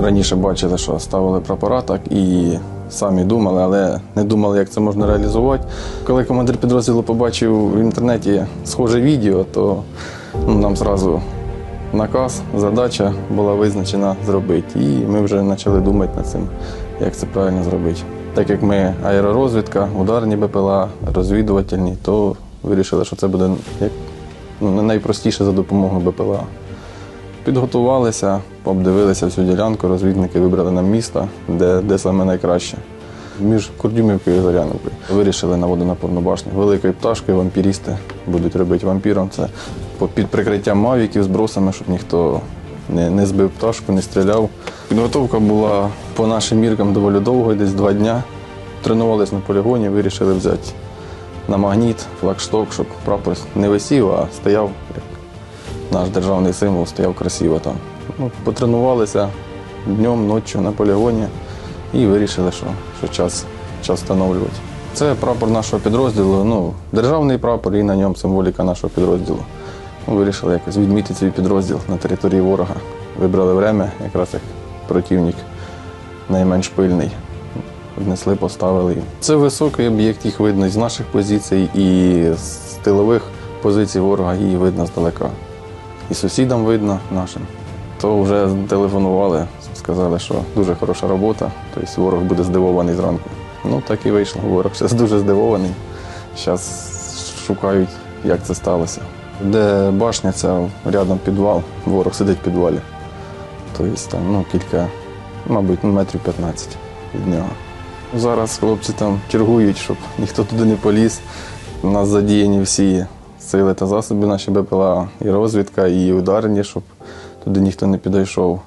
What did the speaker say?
раніше бачили, що ставили прапора так і самі думали, але не думали, як це можна реалізувати. Коли командир підрозділу побачив в інтернеті схоже відео, то ну, нам зразу наказ, задача була визначена зробити. І ми вже почали думати над цим, як це правильно зробити. Так як ми аеророзвідка, ударні БПЛА, розвідувальні, то вирішили, що це буде як ну, найпростіше за допомогою БПЛА. Підготувалися, обдивилися всю ділянку, розвідники вибрали нам місто, де, де саме найкраще. Між Курдюмівкою і Зоряновкою. Вирішили на водонапорну башню. Великою пташкою вампірісти будуть робити вампіром. Це під прикриттям мавіків з бросами, щоб ніхто не, не збив пташку, не стріляв. Підготовка була по нашим міркам доволі довго, десь два дня. Тренувалися на полігоні, вирішили взяти на магніт, флагшток, щоб прапор не висів, а стояв наш державний символ стояв красиво там. Ну, потренувалися днем, ночі на полігоні і вирішили, що, що час, час встановлювати. Це прапор нашого підрозділу, ну, державний прапор і на ньому символіка нашого підрозділу. Ми вирішили якось відмітити свій підрозділ на території ворога. Вибрали время, якраз як противник найменш пильний. Віднесли, поставили. Це високий об'єкт, їх видно з наших позицій, і з тилових позицій ворога її видно здалека і сусідам видно нашим. То вже телефонували, сказали, що дуже хороша робота, тобто ворог буде здивований зранку. Ну так і вийшло. Ворог зараз дуже здивований. Зараз шукають, як це сталося. Де башня, ця рядом підвал, ворог сидить в підвалі. Тобто ну, кілька, мабуть, метрів 15 від нього. Зараз хлопці там чергують, щоб ніхто туди не поліз. У нас задіяні всі сили та засоби наші БПЛА, і розвідка, і ударні, щоб туди ніхто не підійшов.